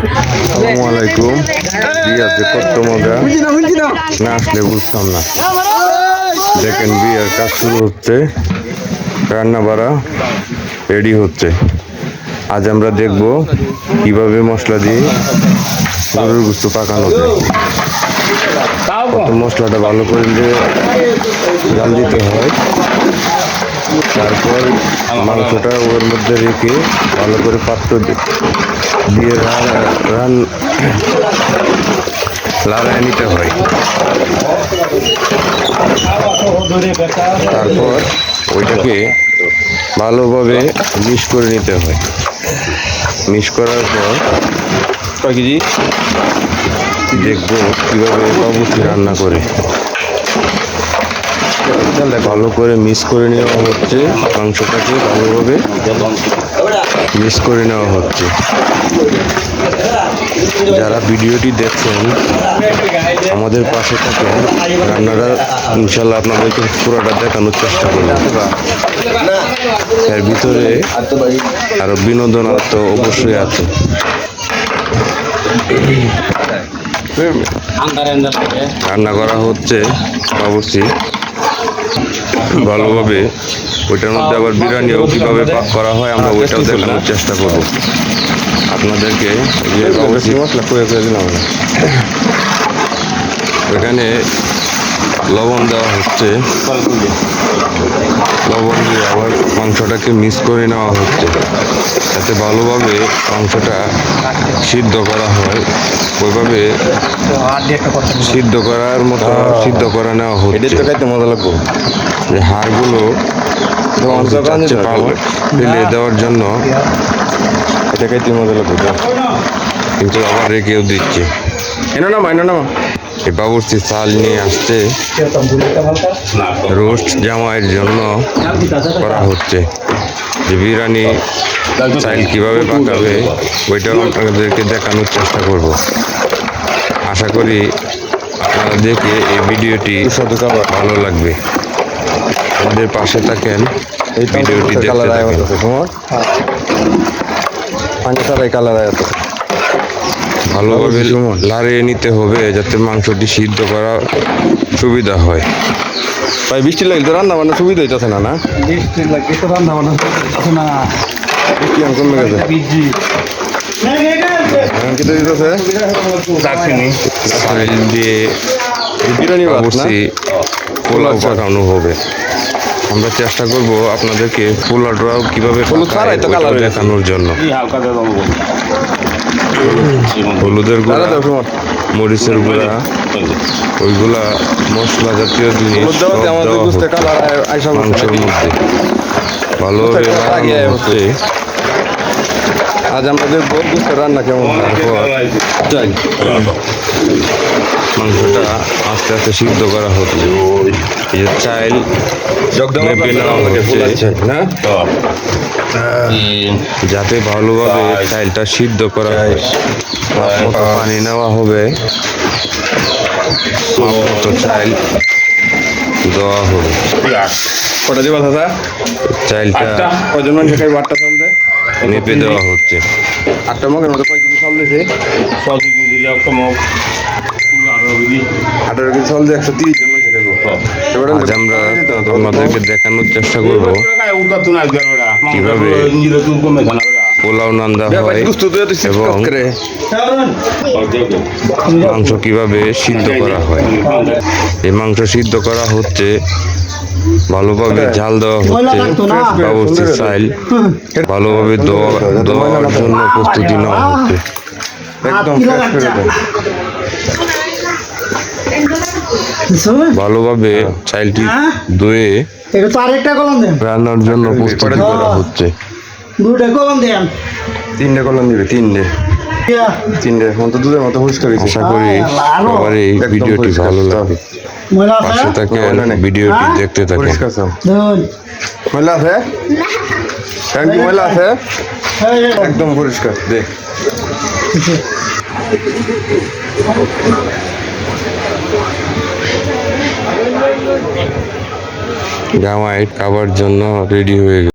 আসসালামু আলাইকুম। বিয়াতে কত মজা। না আসলে বুঝতাম না। দেখেন বিয়ার কাজ শুরু হচ্ছে। রান্না বাড়া রেডি হচ্ছে। আজ আমরা দেখব কীভাবে মশলা দিয়ে গরুর গুস্ত পাকানো যায়। মশলাটা ভালো করে দিয়ে জাল দিতে হয়। তারপর মাংসটা ওর মধ্যে রেখে ভালো করে পাত্র দিয়ে রান লাড়ায় নিতে হয়। তারপর ওইটাকে ভালোভাবে মিক্স করে নিতে হয়। মিক্স করার পর দেখব কীভাবে বাবুর্চি রান্না করে। ভালো করে মিক্স করে নেওয়া হচ্ছে। মাংসটাকে ভালোভাবে মিক্স করে নেওয়া হচ্ছে। যারা ভিডিওটি দেখছেন, আমাদের পাশে থাকেন রান্নাটা ইনশাল্লাহ আপনাদেরকে পুরোটা দেখানোর চেষ্টা করব এর ভিতরে আরও বিনোদন তো অবশ্যই আছে। রান্না করা হচ্ছে বাবুর্চি ভালোভাবে ওইটার মধ্যে আবার বিরিয়ানিও কীভাবে পাক করা হয় আমরা ওইটাও দেখানোর চেষ্টা করব। আপনাদেরকে এখানে লবণ দেওয়া হচ্ছে। লবণ দিয়ে আবার মাংসটাকে মিক্স করে নেওয়া হচ্ছে। যাতে ভালোভাবে মাংসটা সিদ্ধ করা হয়। ওইভাবে সিদ্ধ করার মতো সিদ্ধ করে নেওয়া এটা হচ্ছে। তো খাইতে মজা লাগবো। যে হাড়গুলো ফেলে দেওয়ার জন্য। এটা খাইতে মজা লাগবো। কিন্তু আবার রেখেও দিচ্ছে। এনো না এনো না এই চাল নিয়ে আসছে। রোস্ট জামাইয়ের জন্য করা হচ্ছে। যে বিরিয়ানি চাইল কীভাবে পাকাবে ওইটাও আপনাদেরকে দেখানোর চেষ্টা করব। আশা করি আপনারা দেখে এই ভিডিওটি ভালো লাগবে। আমাদের পাশে থাকেন এই ভিডিওটি দেখতে থাকেন। কালার আয় ভালোভাবে লাড়িয়ে নিতে হবে যাতে মাংসটি সিদ্ধ করা সুবিধা হয়। ভাই বৃষ্টি লাগলে তো রান্না বান্না সুবিধা হইতেছে না না? বৃষ্টি লাগে তো রান্না বান্না আছে না। বৃষ্টি এখন কমে গেছে। দিয়ে বিরিয়ানি পোলাও পাকানো হবে। আমরা চেষ্টা করব আপনাদেরকে ফুল কীভাবে কীভাবে। দেখানোর জন্য। হলুদের গুঁড়া মরিচের গুঁড়া ওইগুলা মশলা জাতীয় জিনিস মাংসের মধ্যে। লাগানো হচ্ছে। আজ আমরা দেখব বুঝতে রান্না কেমন? যাই। মাংসটা আস্তে আস্তে সিদ্ধ করা হচ্ছে। এই যে চাইল যাতে ভালোভাবে চাইলটা সিদ্ধ করা হয়। পানি নেওয়া হবে। চাইল দেওয়া হবে। কটা দিবা দাদা? চাইলটা কজন মানুষ খাই আটটা চাল দেয় মেপে দেওয়া হচ্ছে। আটটা মগের মধ্যে কয় কেজি চাল দিয়েছে আঠারো কেজি। আজ আমরা আপনাদেরকে দেখানোর চেষ্টা করব। কীভাবে? পোলাও নান্দা হয় এবং মাংস কীভাবে সিদ্ধ করা হয়? এই মাংস সিদ্ধ করা হচ্ছে ভালোভাবে ঝাল দেওয়া হচ্ছে বাবুর্চি চাইল ভালোভাবে দেওয়া দেওয়ার জন্য প্রস্তুতি নেওয়া হচ্ছে। একদম ভালোভাবে চাইলটি ধুয়ে এটা তো আরেকটা কলম দেন। রান্নার জন্য প্রস্তুতি করা হচ্ছে। দুটা কলম দেন। তিনটে কলম দিবে তিনটে। তিনটে এখন তো দুধের মতো পরিষ্কার হয়েছে। আশা করি সবার এই একদম ভিডিওটি ভালো লাগবে পাশে না। ভিডিওটি দেখতে থাকেন। পরিষ্কার ময়লা আছে? ময়লা আছে? একদম পরিষ্কার দেখ। জামাই খাবার জন্য রেডি হয়ে গেছে।